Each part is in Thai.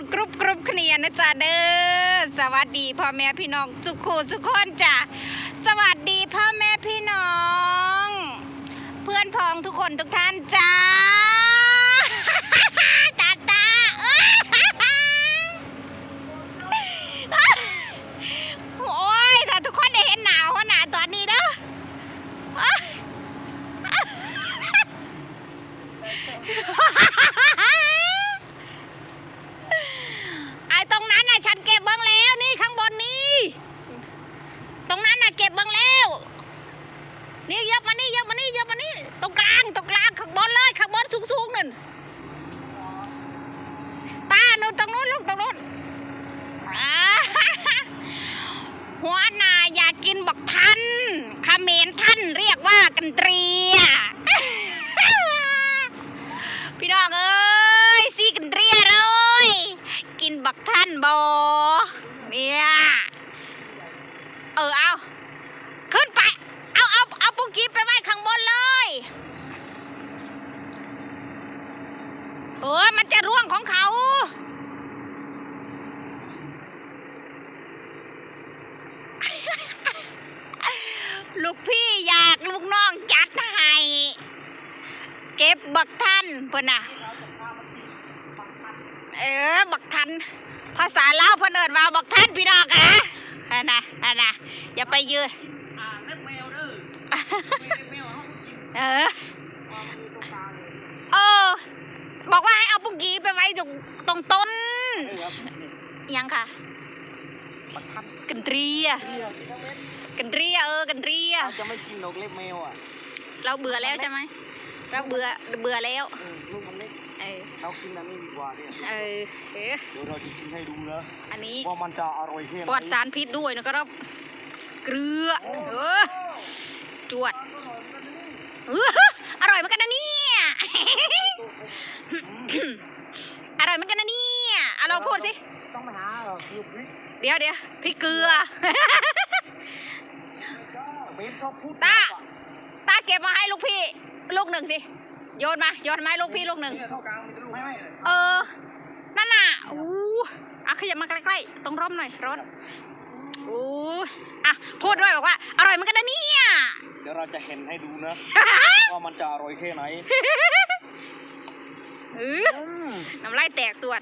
ดกรุบกรุบเขียนนะจ๊ะเด้อสวัสดีพ่อแม่พี่น้องสุขูสุขคนจ้ะสวัสดีพ่อแม่พี่น้อง เพื่อนพ้องทุกคนทุกท่านจ้า ตาตา โอ้ยถ้าทุกคนได้เห็นหนาวเขาหนาตอนนี้เด้อ ไอ้ตรงนั้นน่ะฉันเก็บบ้างแล้วนี่ข้างบนนี้ ตรงนั้นน่ะเก็บบ้างแล้ว นี่ยกมานี่ยกมานี่ยกมานี่ตรงกลางตรงกลางข้างบนเลยข้างบนสูงๆนั่นตาโน่นตรงนู้นลูกตรงนู้น อ่าหัวหนาอยา กินบักทันเขมรท่านเรียกว่ากันเตรีย พี่น้องเอ้ยซีกันเตรียเลยกินบักทันบอเนี่ยเออเอาขึ้นไป เอาเอาเอาปุกกี้ไปไว้ข้างบนเลยโอ้มันจะร่วงของเขา ลูกพี่อยากลูกน้องจัดให้ เก็ บบักทันเพิ่นน่ะ เออ บักทัน ภาษาลาวเพิ่นเอิ้นว่าบักทันพี่น้องอะอันน่ะอันน่ะอย่าไปยืนอ่าเล็บแมวเด้อเล็บแมวเขากินเออความมือตรงกลางเลยเออ บอกว่าให้เอาปุกกี้ไปไว้ตรงตรงต้นนี่ครับนี่ยังค่ะปัดทันกันเตรียเดียวที่ต้องเล็บกันเตรียเออกันเตรียเขาจะไม่กินหรอกเล็บแมวอะ เราเบื่อแล้วใช่ไหม เราเบื่อเบื่อแล้ว เออลูกมันเล็กเออ เรากินอันนี้ดีกว่าเนี่ยเออเอ๊ะเดี๋ยวเราจะกินให้ดูนะอันนี้ว่ามันจะอร่อยแค่ไหนปลอดสารพิษด้วยนะครับ เกลือเออจวดเอออร่อยเหมือนกันนะเนี่ย อร่อยเหมือนกันนะเนี่ยเอาเราพูดสิ ต้องไปหาเออลูกพริกเดี๋ยวเดี๋ยวพริกเกลือ เบสชอบพูดตา ตาเก็บมาให้ลูกพี่ ลูกหนึ่งสิ โยนมา โยนไม้ลูกพี่ลูกหนึ่ง เท่ากลางมีแต่ลูกไม่ไม่เออ นั่นน่ะอู้อะขยับมาใกล้ๆ ตรงร่มหน่อยร้อนอู้อะ พูดด้วยบอกว่า อร่อยเหมือนกันนะเนี่ย เดี๋ยวเราจะเห็นให้ดูนะว่ามันจะอร่อยแค่ไหนเออน้ำลายแตกสวด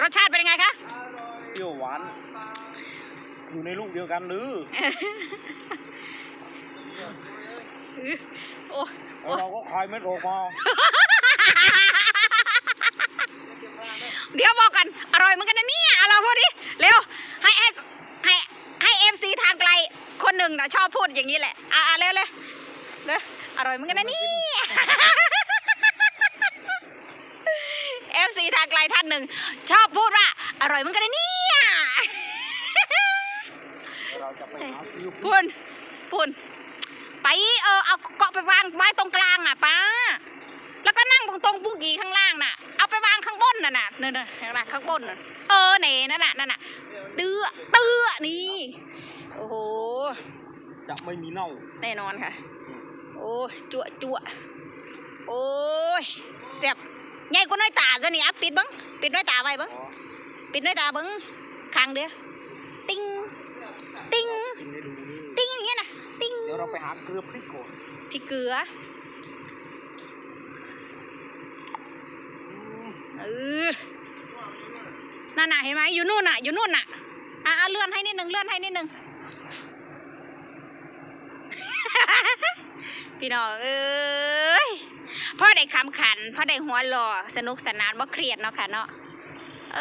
รสชาติเป็นยังไงคะ เปรี้ยวหวาน อยู่ในลูกเดียวกันหรือ โอ้แล้วเราก็คายเม็ดออกมาเดี๋ยวบอกกัน อร่อยเหมือนกันนะเนี่ยเอาเราพูดดิ เร็ว ให้ให้ให้ให้เอฟซีทางไกลคนหนึ่งนะชอบพูดอย่างนี้แหละ อะอะเร็วเร็วเร็วอร่อยเหมือนกันนะเนี่ยเอฟซีทางไกลท่านหนึ่ง ชอบพูดว่า อร่อยเหมือนกันนะเนี่ย เราจะไปหาซื้อพูนพูนไป เออเอาเกาะไปวางไว้ตรงกลางน่ะป้า แล้วก็นั่งตรงตรงปุ้งกีข้างล่างน่ะ เอาไปวางข้างบนน่ะน่ะเน่ะเห็นไหมข้างบนน่ะเออเน่นั่นน่ะนั่นน่ะเตื้อเตื้อนี่โอ้โหจะไม่มีเน่าแน่นอนค่ะ โอ้ยจั่วจั่วโอ้ยเสียบใหญ่กว่าน้อยตาตัวนี้อะปิดเบังปิดน้อยตาไว้เบังอ๋อปิดน้อยตาเบังข้างเดียวติ้งติ้ง ดี๋ยวเราไปหาเกลือพริกก่อนพริกเกลือเออนั่นน่ะเห็นไหมอยู่นู่นน่ะ อยู่นู่นน่ะอะเอาเลื่อนให้นิดนึงเลื่อนให้นิดนึงพี่น้องเอ้ยพ่อได้คำขันพ่อได้หัวหล่อสนุกสนานบ่เครียดเนาะค่ะเนาะเอ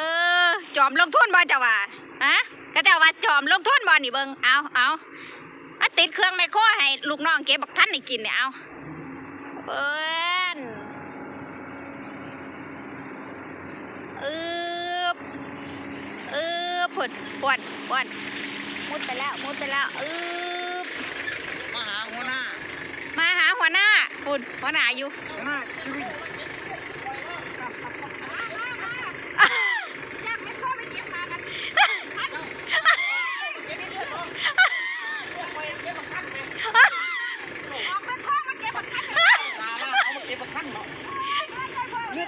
อจอมลงทุนบ่เจ้าว่าฮะก็เจ้าว่าจอมลงทุนบ่นี่เบิงเอาเอา มาติดเครื่องไมโครให้ลูกน้องเก็บบักท่านให้กินเนี่ยเอาเปิ้นเออเออผุดปวดปวดมุดไปแล้วมุดไปแล้วเออมาหาหัวหน้า มาหาหัวหน้าปุ่นหัวหน้าอยู่ หัวหน้าจุ้ยอยากไม่โทษไปเก็บมากัน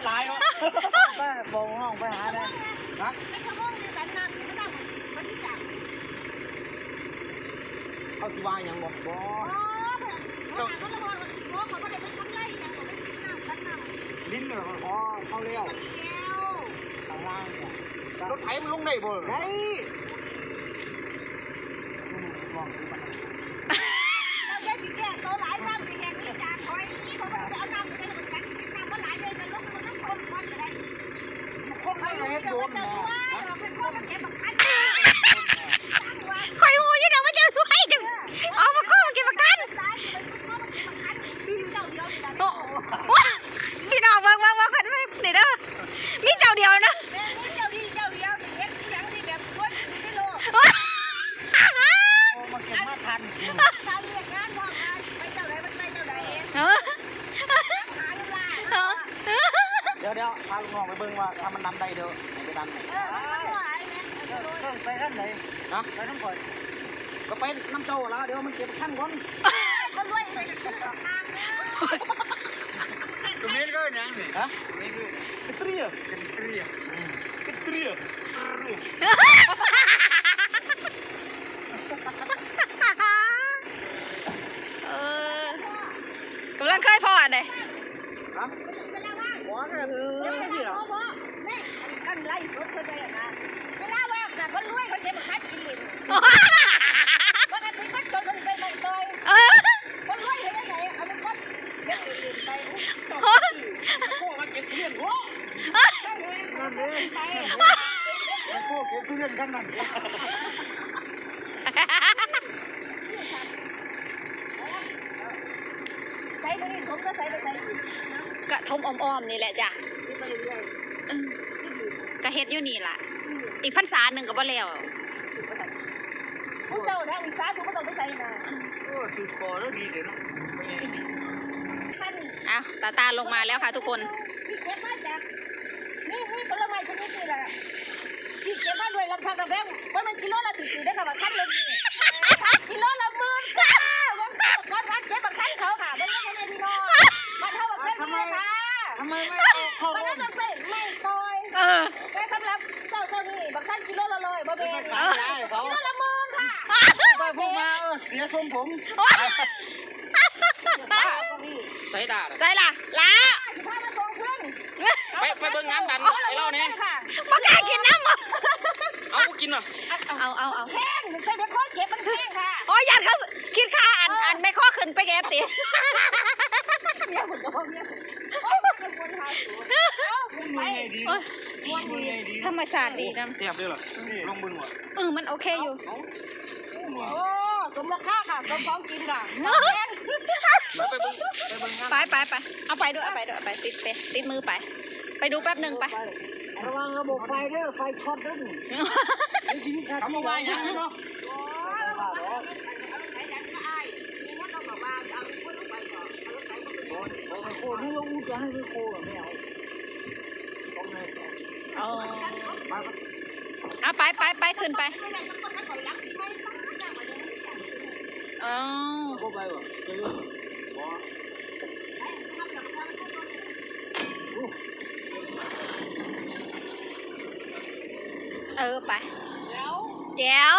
ตาล่าเอามาเก็บมาขั้นเนาะเลือดไหลเนาะได้บอกน้องไปหาได้ฮะไม่ขโมยในสันนั่นไม่ได้เหมือนมันที่จับเขาสิว่าหยังบ่บ่อ๋อเพื่อนเขาหาเขาละพอเพราะเขาไม่ได้ไปทำไรอย่างเขาไม่กินน้ำกันน้ำลิ้นเหรออ๋อเขาเลี้ยวมันแก้วข้างล่างเนี่ยรถไถมันลงได้บ่ไอ้มองดูมัน คนไม่เห็นโดน จะ นะ ว่าเราเป็นข้อมันแก้บักคัน คอยหูอยู่เดี๋ยวก็จะรู้ให้จังเอามาข้อมากินมากัน ร้านเป็นข้อมันแก้บักคันเจ้าเดียวนี่แหละ โอ้ว้าพี่น้องเบิ่งเบิ่งเบิ่งกันไม่นี่เด้อมีเจ้าเดียวนะ แม่เจ้าดีเจ้าเดียวนี่เฮ็ดที่ยังที่แบบด้วยสิโล ว้า โอ้มาเก็บมาทัน การเรียกงานพ่อค้าไปเจ้าไหนมันไปเจ้าไหน เออ หาอยู่ล่ะ เออ เดี๋ยวพาลูกน้องไปเบิ่งว่าถ้ามันดันได้เด้อให้ไปดันให้เออมันก็หายแม่ต้องไปท่านไหนนะไปทั้งก่อนก็ไปน้ำเจ้าละเดี๋ยวมันเก็บขั้นก่อนก็รวยไปขึ้นทางนะตรงนี้ก็ยังนี่ฮะตรงนี้ก็กระเตรียเป็นเตรียกระเตรียเออกำลังเคยพออันใดครับเลา ว่างบ่ก็คือเวลาที่ว่างล่ะพ่อนี่กันไล่สดเขาได้นะเวลาว่างน่ะคนรวยเขาเจ็บขากินลิ้นว่ากันที่มันจนเขาสิไปไม่ต่อยคนรวยเฮ็ดจังไดเอาเป็นคนเลี้ยงลิ้นไปพ่อมาเก็บเลี้ยงหัวนั่นเองไอ้พวกเก็บเรียนกันนั่นใส่ไปนี่ผมก็ใส่ไปใส่ กระทมอ้อมๆนี่แหละจ้ะไปเรื่อยเออก็เฮ็ดอยู่นี่ล่ะ อีกพรรษาหนึ่งก็บ่แล้วผู้เจ้าทางอีสานทุกคนต้องไปใส่นะโอ้ถือคอแล้วดีเดี๋ยวนะท่านเอาตาตาลงมาแล้วค่ะทุกคนที่เก็บมาจากนี่นี่ผลไม้ชนิดนี้แหละที่เก็บมาด้วยลำพังลำแพงว่ามันกิโลละสี่ได้ค่ะว่าขั้นลงนี่ ผมใส่ดาใส่ล่ะล้าสิพามาส่งเพื่อนไปไปเบิ่งงานดันไอ้เราเนี่ยค่ะบ่กล้ากินน้ำบ่เอากินอะเอาเอาเอาแพงใส่เด็กข้อเก็บมันแพงค่ะโอ้ยยันเขาคิดค่าอันอันไม่ข้อขึ้นไปแกติเนี่ยผมจะบอกเนี่ยโอ้ยมันเป็นคนหาสูตรเอ้าเป็นไปมือไงดีโอ้ยมือไงดีธรรมศาสตร์ดีจังเสียบด้วยเหรอลงเบิ่งว่ะเออมันโอเคอยู่โอ้ สมราคาค่ะสมของกินค่ะไปเบิ่งไปเบิ่งงานไปไปไปเอาไปด้วยเอาไปด้วยเอาไปติดไปติดมือไป ไปดูแป๊บหนึ่งไป ระวังระบบไฟเด้อไฟช็อตเด้อนี่ในชีวิตขาดทำมาว่าหยังเนาะโอ้ยเอาไปใช้ยันก็อายมีงั้นเราบอกว่าจะเอาคนลงไปก่อนเอารถไถมาเป็นคนโอ้โหนี่เราอู้จะให้ไม่โคไม่เอาต้องให้เอามาครับเอาไปไปไปขึ้นไป อาก็ไปวะจะเรื่องบ่เออไปแจ๋ว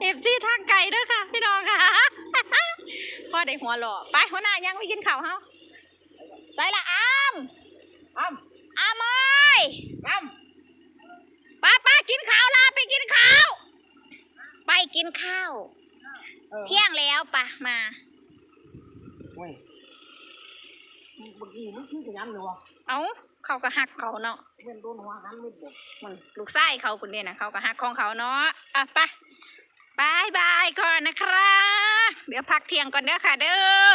เอฟซีทางไก่ด้วยค่ะ พี่น้องค่ะ พ่อได้หัวหล่อไปหัวหน้ายังไม่กินข้าวเฮาใส่ละอามอ้ํอามเอ้ยอ้ํป้าป้ากินข้าวลาไปกินข้าว ไปกินข้าว เที่ยงแล้วปะมา เว้ยเมื่อกี้มันคือกันยันเลยวะเอาเขาก็หักเขาเนาะเป็นโดนหัวหันไม่บอกมึงลูกไส้เขาคนเดียนะเขาก็หักของเขาเนาะอะไปบายบายก่อนนะครับ เดี๋ยวพักเที่ยงก่อนเด้อค่ะเด้อ